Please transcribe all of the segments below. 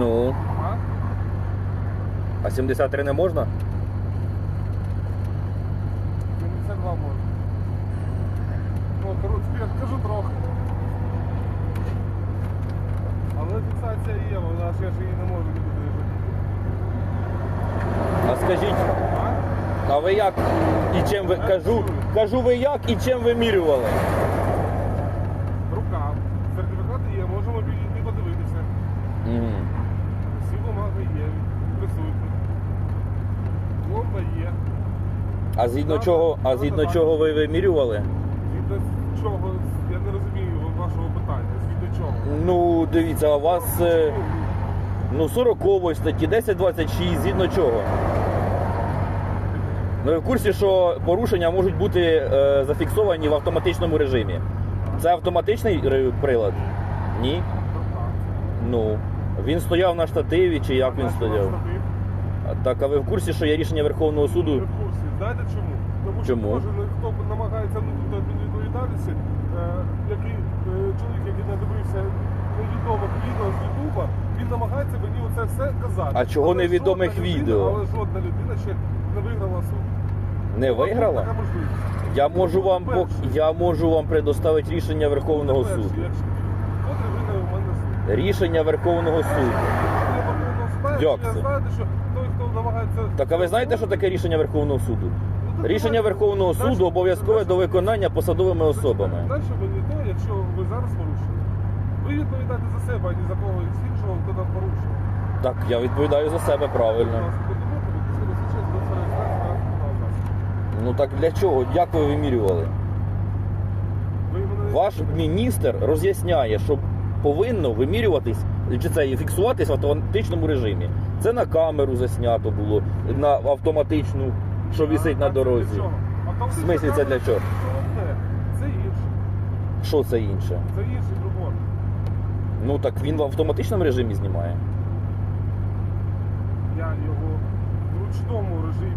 Ну. А? А 73 не можна? 72 можна. Ну, коротше, я кажу трохи. Але фіксація є, вона ж я ж її не можу вижити. А скажіть, А? ви як і чим ви кажу, кажу ви як і чим вимірювали? Рука. Сертифікати є, можемо підійти подивитися. Мгм. Всі бумаги є, присутні. Пломба є. А згідно чого, а згідно чого ви вимірювали? Згідно чого, я не розумію вашого питання. Згідно чого? Ну, дивіться, а у вас е, ну 40 статті 1026, згідно чого? Ну, ви в курсі, що порушення можуть бути е, зафіксовані в автоматичному режимі. Це автоматичний ре- прилад? Ні. Ну. Він стояв на штативі чи як він стояв? А Так, а ви в курсі, що є рішення Верховного суду? Знаєте чому? Тому що Чому? кожен, хто намагається нути адмінвідповідальності, е, який е, чоловік, який надивився невідомих відео з Ютуба, він намагається мені оце все казати. А чого Але невідомих жодна людина- відео? Але жодна людина ще не виграла суд. Не виграла? Така можливість. Я можу вам пок- я можу вам предоставити рішення Верховного Перший, суду. якщо- Котрий виграв у мене суд. Рішення Верховного суду. Я Як я це? знаєте, що намагається... Так а ви знаєте, що таке рішення Верховного суду? Ну, Рішення Верховного суду обов'язкове до виконання посадовими особами. Далі мені то, якщо ви зараз порушили. Ви відповідаєте за себе, а не за когось іншого, хто там порушив. Так, я відповідаю за себе правильно. ви Ну так для чого? Як ви вимірювали? Ваш міністр роз'ясняє, що повинно вимірюватись чи це і фіксуватись в автоматичному режимі. Це на камеру заснято було, на автоматичну, що висить А, на дорозі. В смислі це для чого? Це інше. Що це інше? Це інший прибор. Ну так він в автоматичному режимі знімає. Я його в ручному режимі.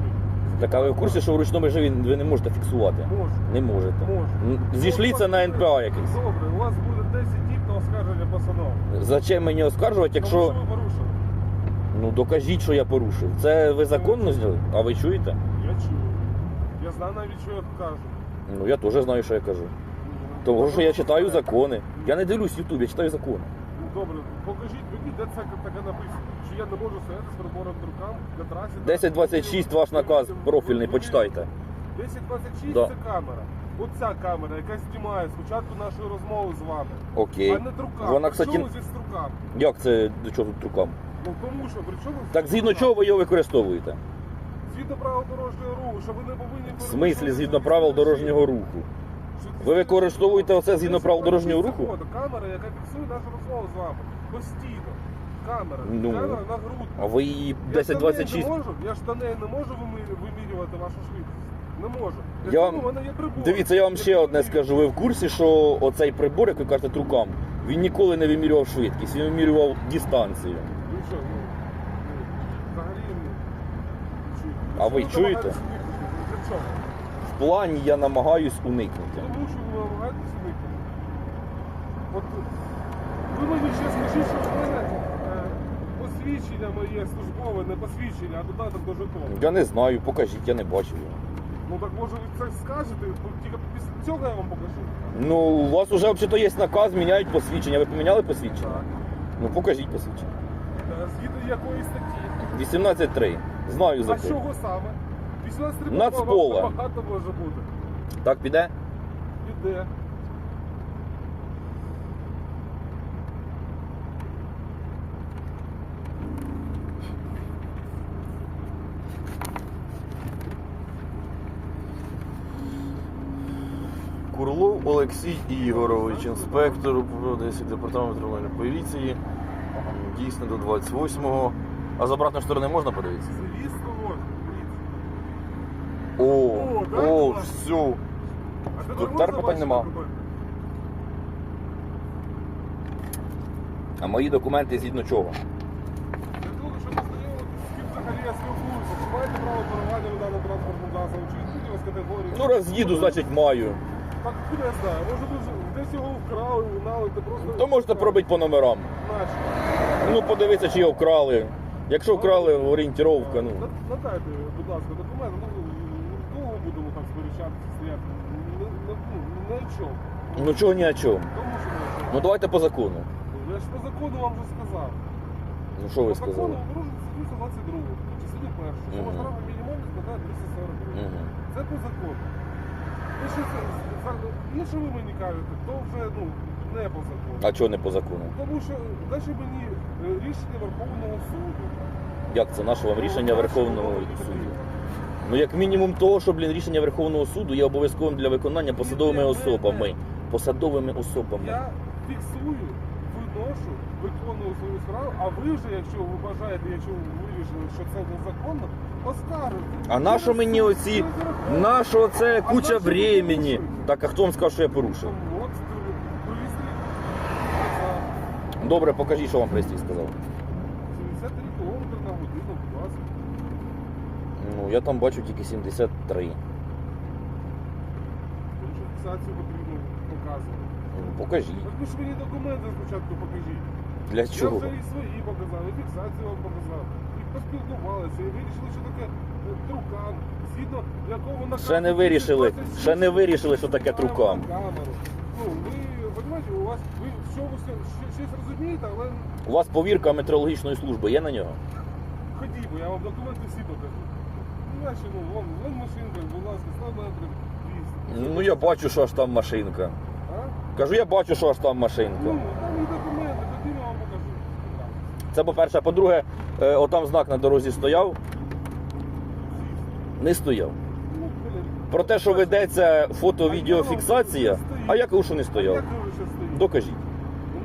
Так а ви в курсі, що в ручному режимі ви не можете фіксувати? Можу. Не можете. Можу. М, Зійшліться на НПА якийсь. Добре, у вас буде 10 діб на оскарження постанови. Зачем мені оскаржувати, Тому якщо. що ви порушили. Ну докажіть, що я порушив. Це ви законно зняли? А ви чуєте? Я чую. Я знаю навіть, що я кажу. Ну я теж знаю, що я кажу. Тому що я читаю закони. Я не дивлюсь Ютуб, я читаю закони. Ну, Добре, покажіть мені, де це таке написано. Що я не можу стояти з прибором в на трасі. 1026 ваш наказ профільний, почитайте. 1026 Да. це камера. Оця камера, яка знімає спочатку нашої розмови з вами. Окей. А не трукам. Вона, кстати, чому здесь трукам? як це до чого тут рукам? Ну тому що, при чому Так згідно чого ви його використовуєте? Згідно правил дорожнього руху, що ви не повинні... В смислі згідно правил дорожнього руху. Ви використовуєте оце згідно правил дорожнього руху? Камера, яка фіксує нашу розмову з вами. Постійно. Камера. Ну. Камера на грудь. А ви її Я ж до неї 1026. не можу, я ж до неї не можу вимір- вимірювати вашу швидкість. Не можу. Я вам- мене є прибор. Дивіться, я вам ще одне скажу. Ви в курсі, що оцей прибор, як ви кажете, трукам, він ніколи не вимірював швидкість, він вимірював дистанцію. Ну що, ну, ну, взагалі не чую. А ви чуєте? намагаєтесь уникнути? Для чого? В плані я намагаюсь уникнути. Тому що ви намагаєтесь уникнути. От ви мені ще скажіть, що в мене е, посвідчення моє службове, не посвідчення, а додаток до жетону. Я не знаю, покажіть, я не бачив його. Ну так може ви це скажете, тільки після цього я вам покажу. Ну, у вас вже взагалі є наказ, міняють посвідчення. Ви поміняли посвідчення? Так. Ну покажіть посвідчення. Е, Згідно якої статті. 18.3. Знаю А закон. чого саме? 18 Нацпола. багато може бути. Так піде? Іде. Курлов Олексій Ігорович, інспектор Одеський департамент Трибунальної поліції. Дійсно до 28-го. А з обратної сторони можна подивитися? Звісно, дивіться. О, О, о, клас. все. А тепер Тут можна питань нема. А мої документи згідно чого? Для того, щоб ознайомитися, з ким взагалі я спілкуюся. Чи маєте право керування на даному транспортному категорії. Ну раз їду, значить маю. Так куди я знаю, може десь його вкрали, угнали, ти просто... То можете пробити по номерам. Наші. Ну подивитися, чи його вкрали. Якщо вкрали, орієнтіровка, ну. На- Надайте, будь ласка, документи. Ну, довго будемо так сперечатися, стояти. Не, не, ну, не о чому. Ну чого ні о чому. Тому що не чому. Ну давайте по закону. Я ж по закону вам вже сказав. Ну що ви По сказали? закону порушується статтю 22, частину першу. Сума Мгм. штрафу мінімальна складає 240 гривень. Угу. Це по закону. Що це, за- інше ви мені кажете, то вже ну, не по закону. А чого не по закону? Тому що далі мені е, рішення Верховного суду. Як це наше вам рішення Ну, Верховного суду? Ну як мінімум того, що блін рішення Верховного суду є обов'язковим для виконання посадовими особами. Посадовими особами. Я фіксую, виношу, виконую свою справу, а ви вже, якщо ви бажаєте, якщо ви вирішили, що це незаконно, оскаржуйте. А на що мені оці? На що це куча времени? Так, а хто вам сказав, що я порушив? От, пристрій. Добре, покажіть, що вам пристрій сказав. 73 км на годину, будь ласка. Ну, я там бачу тільки 73. Тому що фіксацію потрібно показувати. Покажіть. Так ви ж мені документи спочатку покажіть. Для Я чого? вже і свої показав, і фіксацію вам показав. І поспілкувалися, і вирішили, що таке е, трукан, згідно якого наказу... Ще не вирішили, 227 ще не вирішили, що таке знімаємо трукан. на камеру. Ну, ви, розумієте, у вас, ви ви все- щось розумієте, але У вас повірка метеорологічної служби є на нього? ходімо, я вам документи всі покажу. Ну, наші, ну, вон, вон машинка, будь ласка, 100 метрів, Ну я бачу, що аж там машинка. Кажу, я бачу, що аж там Ну, машинка. там і документи, ходімо, я вам покажу. Це по-перше, по-друге, е, отам знак на дорозі стояв, не стояв. Ну, блін. Про те, що ведеться фото-відеофіксація, а як ви що не А стояв? як ви ще стоїте? Докажіть.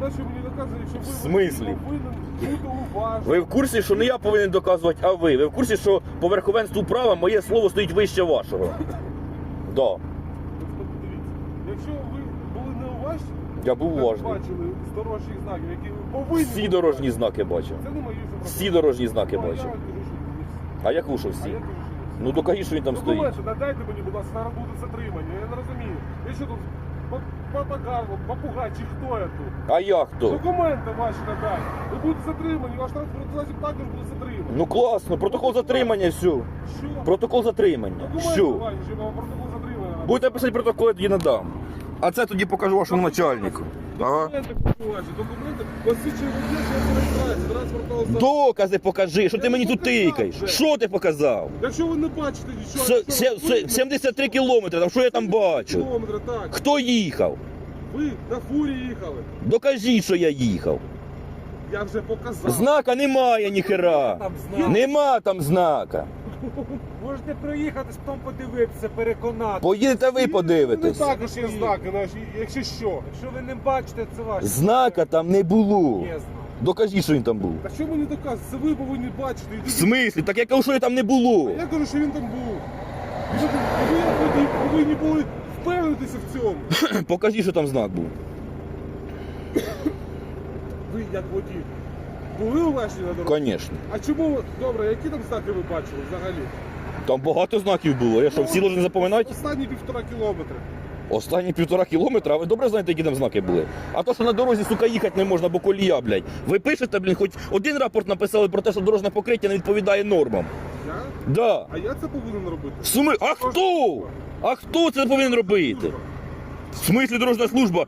Ну, мені доказують, що ви В смислі? повинен бути уважним. Ви в курсі, що не я повинен доказувати, а ви. Ви в курсі, що по верховенству права моє слово стоїть вище вашого. Да. Дивіться, якщо ви були Я був уважний. бачили з дорожніх знаків, які ви повинні... Всі дорожні знаки бачив. Це не мої вже. Всі дорожні знаки Ну, а бачив. Я кажу, що не всі. А як ви що А всі? я кажу, що не всі. Ну докажіть, що він там стоїть. Документи надайте мені, будь ласка, зараз буде затримання. Я не розумію. Я що тут папагар, попугай чи хто я тут? А я хто? Документи ваші надайте. Ви будете затримані, ваш транспортний засіб також буде затриманий. Ну класно, протокол затримання, все. Що? Протокол затримання. Документи Все. ваші, що вам протокол затримання. Будете писати протокол, я тоді надам. А це тоді покажу вашому начальнику. Ага. Документи. Докази покажи, що ти мені тут тикаєш. Що ти показав? Якщо ви не бачите нічого, якщо се- ви се- 73 кілометри, там що я там бачу? Кілометри, так. Хто їхав? Ви на фурі їхали. Докажіть, що я їхав. Я вже показав. Знака немає ніхера. Там знак. Нема там знака. Можете проїхатись, потім подивитися, переконати. Поїдете ви подивитесь. Ну, також є знаки наші, якщо що. Якщо ви не бачите, це ваше. Знака там не було. Є знак. Докажіть, що він там був. Так що мені доказує? Це ви повинні бачити. В смислі? Так я кажу, що я там не було. Я кажу, що він там був. Ви, і ви повинні були впевнитися в цьому. Покажіть, що там знак був. Ви як водій. Були уважні на дорозі? Звісно. А чому, добре, які там знаки ви бачили взагалі? Там багато знаків було. Я що, всі должны запам'ятати? Останні півтора кілометри. Останні півтора кілометра, а ви добре знаєте, які там знаки були? А то, що на дорозі, сука, їхати не можна, бо колія, блядь. Ви пишете, блін, хоч один рапорт написали про те, що дорожне покриття не відповідає нормам. Я? Да. А я це повинен робити. Смислі? А хто? А хто це повинен робити? В смислі дорожна служба?